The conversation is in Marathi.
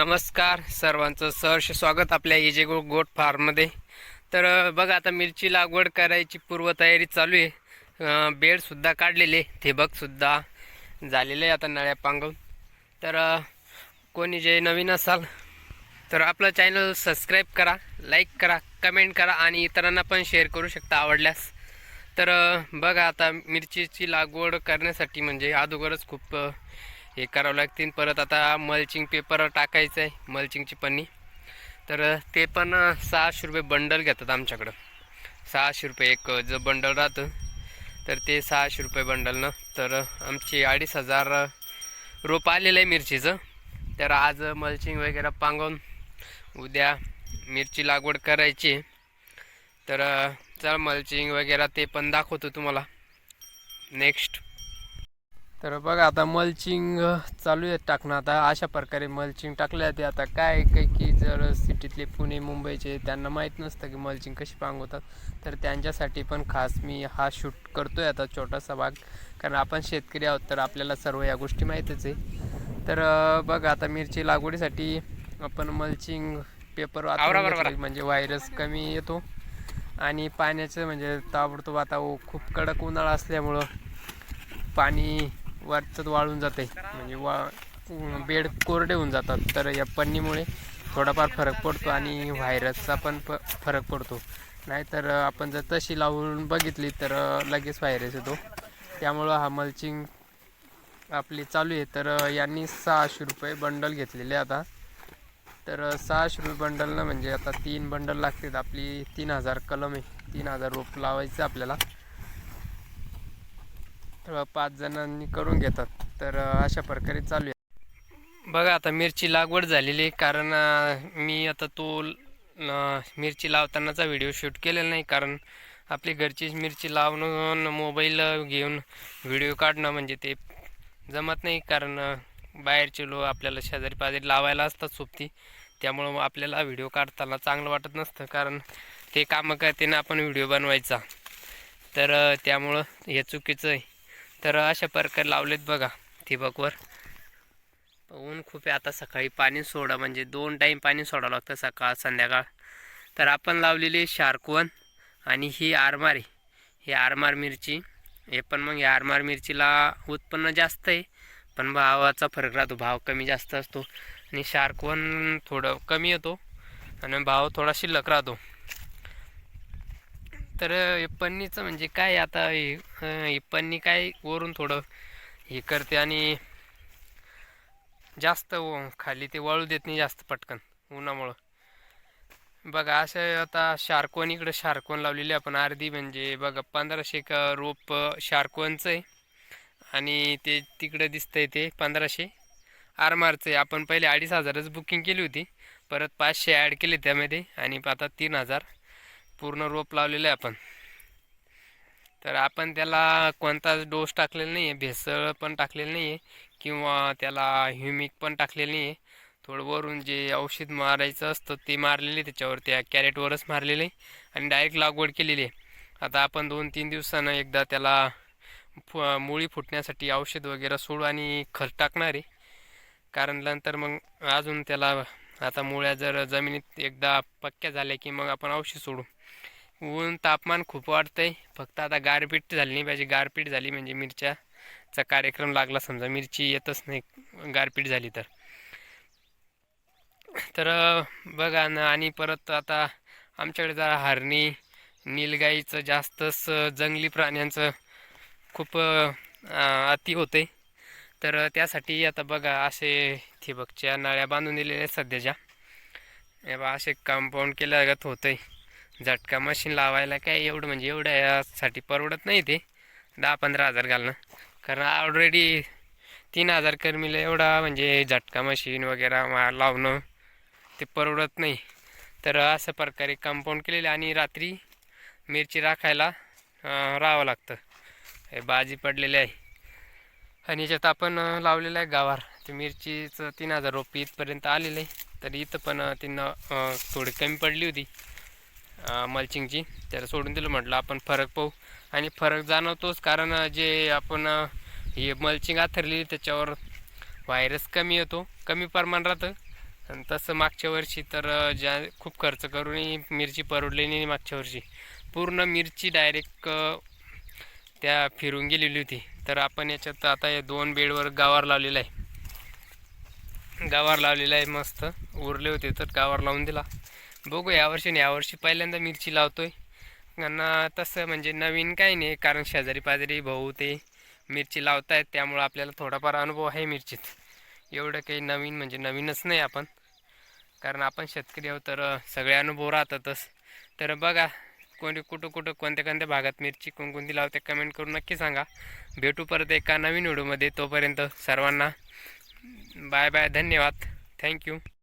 नमस्कार सर्वांचं सहर्ष स्वागत आपल्या एजे गो गोट फार्ममध्ये. तर बघा आता मिरची लागवड करायची पूर्वतयारी चालू आहे. बेडसुद्धा काढलेले ठिबकसुद्धा झालेले आहे आता नळ्या पांगवून तर कोणी जे नवीन असाल तर आपलं चॅनल सबस्क्राईब करा लाईक करा कमेंट करा आणि इतरांना पण शेअर करू शकता आवडल्यास. तर बघा आता मिरचीची लागवड करण्यासाठी म्हणजे अगोदरच खूप हे करावं लागतील. परत आता मल्चिंग पेपर टाकायचं आहे मल्चिंगची पन्नी. तर ते पण सहाशे रुपये बंडल घेतात आमच्याकडं. सहाशे रुपये एक जर बंडल राहतं तर ते सहाशे रुपये बंडलनं तर आमची अडीच हजार रोप आलेलं आहे मिरचीचं. तर आज मल्चिंग वगैरे पांगवून उद्या मिरची लागवड करायची. तर चल मल्चिंग वगैरे ते पण दाखवतो तुम्हाला. नेक्स्ट तर बघा आता मल्चिंग चालू आहे टाकणं आता. अशा प्रकारे मल्चिंग टाकले जाते आता काय काही की जर सिटीतले पुणे मुंबईचे त्यांना माहीत नसतं की मल्चिंग कशी पांगवतात. तर त्यांच्यासाठी पण खास मी हा शूट करतोय आता छोटासा भाग. कारण आपण शेतकरी आहोत तर आपल्याला सर्व या गोष्टी माहीतच आहे. तर बघा आता मिरची लागवडीसाठी आपण मल्चिंग पेपर. म्हणजे व्हायरस कमी येतो. आणि पाण्याचं म्हणजे ताबडतोब आता खूप कडक उन्हाळा असल्यामुळं पाणी वरचं वाळून जाते. म्हणजे वा बेड कोरडे होऊन जातात. तर या पन्नीमुळे थोडाफार फरक पडतो आणि व्हायरसचा पण प फरक पडतो. नाहीतर आपण जर तशी लावून बघितली तर लगेच व्हायरस येतो. त्यामुळं हा मल्चिंग आपली चालू आहे. तर यांनी सहाशे रुपये बंडल घेतलेले आता. तर सहाशे रुपये बंडलनं म्हणजे आता तीन बंडल लागतात. आपली तीन हजार कलम आहे. तीन हजार रोप लावायचं आपल्याला. पाच जणांनी करून घेतात. तर अशा प्रकारे चालू आहे. बघा आता मिरची लागवड झालेली आहे. कारण मी आता तो मिरची लावतानाचा व्हिडिओ शूट केलेला नाही. कारण आपली घरचीच मिरची लावून मोबाईल घेऊन व्हिडिओ काढणं म्हणजे ते जमत नाही. कारण बाहेरचे लोक आपल्याला शेजारी पाजारी लावायला असतात सोबती. त्यामुळं मग आपल्याला व्हिडिओ काढताना चांगलं वाटत नसतं. कारण ते कामं करते ना आपण व्हिडिओ बनवायचा. तर त्यामुळं हे चुकीचं आहे. तर अशा प्रकारे लावलेत बघा ठिबकवर. ऊन खूप आहे आता सकाळी. पाणी सोडा म्हणजे दोन टाईम पाणी सोडावं लागतं सकाळ संध्याकाळ. तर आपण लावलेली शार्कवन आणि ही आरमारी. ही आरमार मिरची. हे पण मग या आरमार मिरचीला उत्पन्न जास्त आहे पण भावाचा फरक राहतो. भाव कमी जास्त असतो आणि शार्कवन थोडं कमी येतो आणि भाव थोडा शिल्लक राहतो. तर हे पन्नीचं म्हणजे काय आता हे पन्नी काय वरून थोडं हे करते आणि जास्त खाली ते वळू देत नाही जास्त पटकन उन्हामुळं. बघा असं आता शार्कोन इकडं शार्कोन लावलेली आपण अर्धी म्हणजे बघा पंधराशे का रोप शार्कोनचं आहे. आणि ते तिकडं दिसतंय ते पंधराशे. आरमारचं आहे. आपण पहिले अडीच हजारच बुकिंग केली होती. परत पाचशे ॲड केले त्यामध्ये आणि आता तीन हजार. पूर्ण रोप लावलेलं आहे आपण. तर आपण त्याला कोणताच डोस टाकलेला नाही आहे भेसळ पण टाकलेलं नाही आहे किंवा त्याला ह्युमिक पण टाकलेलं नाही आहे थोडं वरून जे औषध मारायचं असतं ते मारलेले त्याच्यावर त्या कॅरेटवरच मारलेले आणि डायरेक्ट लागवड केलेली आहे. आता आपण दोन तीन दिवसानं एकदा त्याला फु मुळी फुटण्यासाठी औषध वगैरे सोडू आणि खत टाकणार आहे. कारण नंतर मग अजून त्याला आता मुळ्या जर जमिनीत एकदा पक्क्या झाल्या की मग आपण औषध सोडू. ऊन तापमान खूप वाढतंय. फक्त आता गारपीट झाली नाही पाहिजे. गारपीट झाली म्हणजे मिरच्याचा कार्यक्रम लागला समजा. मिरची येतच नाही. गारपीट झाली तर. तर बघा ना. आणि परत आता आमच्याकडे जरा हरणी नीलगाईचं जास्तच जंगली प्राण्यांचं खूप अति होते तर त्यासाठी आता बघा असे ठिबकच्या नळ्या बांधून दिलेल्या आहेत सध्याच्या. बा असे कंपाऊंड केल्यागत आहे झटका मशीन लावायला काय एवढं म्हणजे एवढं यासाठी परवडत नाही ते. दहा पंधरा हजार घालणं. कारण ऑलरेडी तीन हजार कर्मीला एवढा म्हणजे झटका मशीन वगैरे मा- लावणं ते परवडत नाही. तर अशा प्रकारे कंपाऊंड केलेले आणि रात्री मिरची राखायला राहावं लागतं. हे बाजी पडलेली आहे. आणि याच्यात आपण लावलेलं आहे गावार. ते मिरचीचं तीन हजार रोपी इथपर्यंत आलेलं आहे. तर इथं पण तिनं थोडी कमी पडली होती. मल्चिंगची त्याला सोडून दिलं म्हटलं आपण फरक पाहू. आणि फरक जाणवतोच कारण जे आपण हे मल्चिंग आथरली त्याच्यावर व्हायरस कमी येतो कमी प्रमाण राहतं. आणि तसं मागच्या वर्षी तर ज्या खूप खर्च करूनही मिरची परवडली नाही मागच्या वर्षी. पूर्ण मिरची डायरेक्ट त्या फिरून गेलेली होती. तर आपण याच्यात आता या दोन बेडवर गावार लावलेला आहे. गावार लावलेला आहे मस्त. उरले होते तर गावार लावून दिला. बघू यावर्षी आणि यावर्षी पहिल्यांदा मिरची लावतोय. आणि तसं म्हणजे नवीन काही नाही कारण शेजारी पाजारी भाऊ ते मिरची लावतायत त्यामुळं आपल्याला थोडाफार अनुभव आहे मिरचीत. एवढं काही नवीन म्हणजे नवीनच नाही आपण. कारण आपण शेतकरी आहोत तर सगळे अनुभव राहतातच. तर बघा कोणी कुठं कुठं कोणत्या कोणत्या भागात मिरची कोणकोणती लावते कमेंट करून नक्की सांगा. भेटू परत एका नवीन व्हिडिओमध्ये. तोपर्यंत सर्वांना बाय बाय धन्यवाद. थँक्यू.